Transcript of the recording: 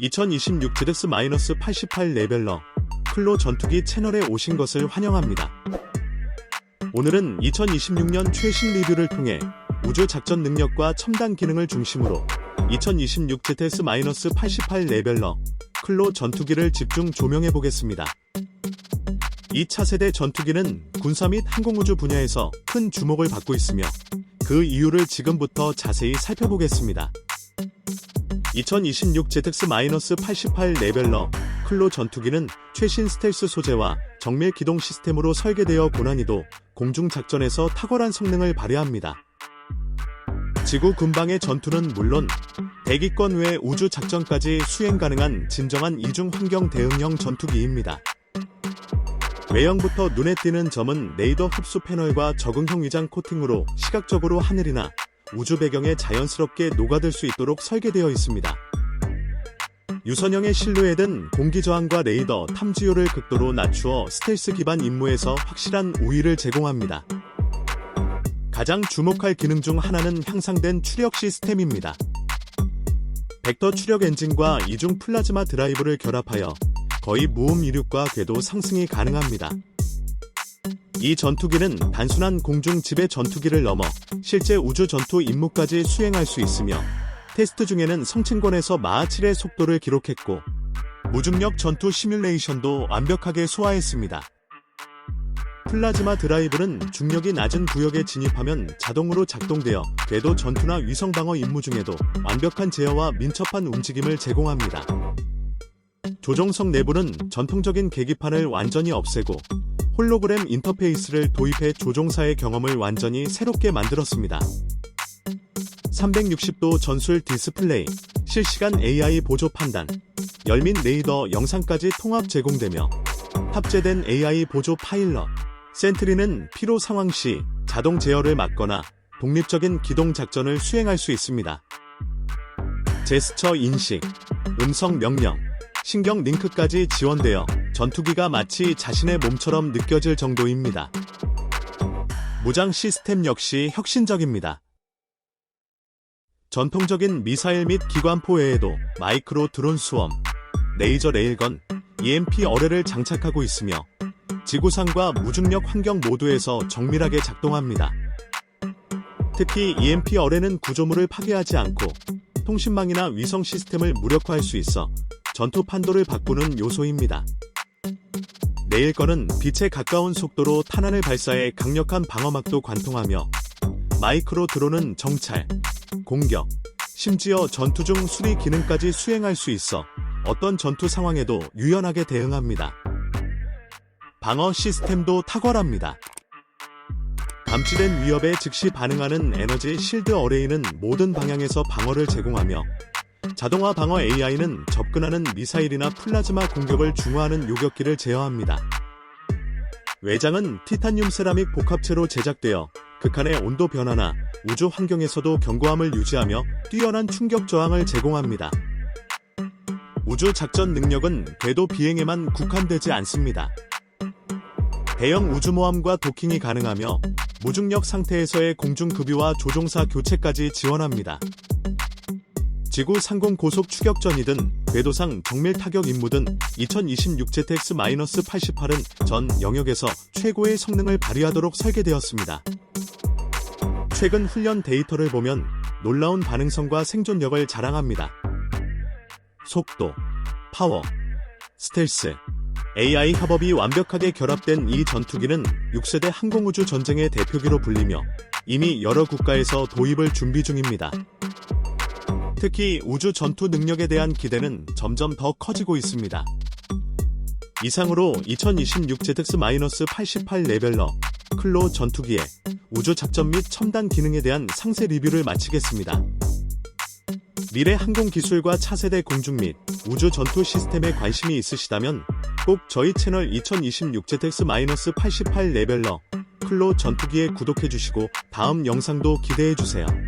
2026 ZX-88 레벨러 클로 전투기 채널에 오신 것을 환영합니다. 오늘은 2026년 최신 리뷰를 통해 우주 작전 능력과 첨단 기능을 중심으로 2026 ZS-88 레벨러 클로 전투기를 집중 조명해 보겠습니다. 이 차세대 전투기는 군사 및 항공우주 분야에서 큰 주목을 받고 있으며 그 이유를 지금부터 자세히 살펴보겠습니다. 2026 ZX-88 레벨러 클로 전투기는 최신 스텔스 소재와 정밀 기동 시스템으로 설계되어 고난이도 공중 작전에서 탁월한 성능을 발휘합니다. 지구 근방의 전투는 물론 대기권 외 우주 작전까지 수행 가능한 진정한 이중 환경 대응형 전투기입니다. 외형부터 눈에 띄는 점은 레이더 흡수 패널과 적응형 위장 코팅으로 시각적으로 하늘이나 우주 배경에 자연스럽게 녹아들 수 있도록 설계되어 있습니다. 유선형의 실루엣은 공기 저항과 레이더 탐지효를 극도로 낮추어 스텔스 기반 임무에서 확실한 우위를 제공합니다. 가장 주목할 기능 중 하나는 향상된 추력 시스템입니다. 벡터 추력 엔진과 이중 플라즈마 드라이브를 결합하여 거의 무음 이륙과 궤도 상승이 가능합니다. 이 전투기는 단순한 공중 지배 전투기를 넘어 실제 우주 전투 임무까지 수행할 수 있으며 테스트 중에는 성층권에서 마하 7의 속도를 기록했고 무중력 전투 시뮬레이션도 완벽하게 소화했습니다. 플라즈마 드라이브는 중력이 낮은 구역에 진입하면 자동으로 작동되어 궤도 전투나 위성 방어 임무 중에도 완벽한 제어와 민첩한 움직임을 제공합니다. 조종석 내부는 전통적인 계기판을 완전히 없애고 홀로그램 인터페이스를 도입해 조종사의 경험을 완전히 새롭게 만들었습니다. 360도 전술 디스플레이, 실시간 AI 보조 판단, 열민 레이더 영상까지 통합 제공되며 탑재된 AI 보조 파일럿, 센트리는 피로 상황 시 자동 제어를 막거나 독립적인 기동 작전을 수행할 수 있습니다. 제스처 인식, 음성 명령, 신경 링크까지 지원되어 전투기가 마치 자신의 몸처럼 느껴질 정도입니다. 무장 시스템 역시 혁신적입니다. 전통적인 미사일 및 기관포 외에도 마이크로 드론 수험, 레이저 레일건, EMP 어뢰를 장착하고 있으며 지구상과 무중력 환경 모두에서 정밀하게 작동합니다. 특히 EMP 어뢰는 구조물을 파괴하지 않고 통신망이나 위성 시스템을 무력화할 수 있어 전투 판도를 바꾸는 요소입니다. 레일건은 빛에 가까운 속도로 탄환을 발사해 강력한 방어막도 관통하며 마이크로 드론은 정찰, 공격, 심지어 전투 중 수리 기능까지 수행할 수 있어 어떤 전투 상황에도 유연하게 대응합니다. 방어 시스템도 탁월합니다. 감지된 위협에 즉시 반응하는 에너지 실드 어레이는 모든 방향에서 방어를 제공하며 자동화 방어 AI는 접근하는 미사일이나 플라즈마 공격을 중화하는 요격기를 제어합니다. 외장은 티타늄 세라믹 복합체로 제작되어 극한의 온도 변화나 우주 환경에서도 견고함을 유지하며 뛰어난 충격 저항을 제공합니다. 우주 작전 능력은 궤도 비행에만 국한되지 않습니다. 대형 우주모함과 도킹이 가능하며 무중력 상태에서의 공중급유와 조종사 교체까지 지원합니다. 지구 상공 고속 추격전이든 궤도상 정밀 타격 임무든 2026 ZX-88은 전 영역에서 최고의 성능을 발휘하도록 설계되었습니다. 최근 훈련 데이터를 보면 놀라운 반응성과 생존력을 자랑합니다. 속도, 파워, 스텔스, AI 협업이 완벽하게 결합된 이 전투기는 6세대 항공우주 전쟁의 대표기로 불리며 이미 여러 국가에서 도입을 준비 중입니다. 특히 우주 전투 능력에 대한 기대는 점점 더 커지고 있습니다. 이상으로 2026 ZX-88 레벨러 클로 전투기의 우주 작전 및 첨단 기능에 대한 상세 리뷰를 마치겠습니다. 미래 항공 기술과 차세대 공중 및 우주 전투 시스템에 관심이 있으시다면 꼭 저희 채널 2026 ZX-88 레벨러 클로 전투기에 구독해주시고 다음 영상도 기대해주세요.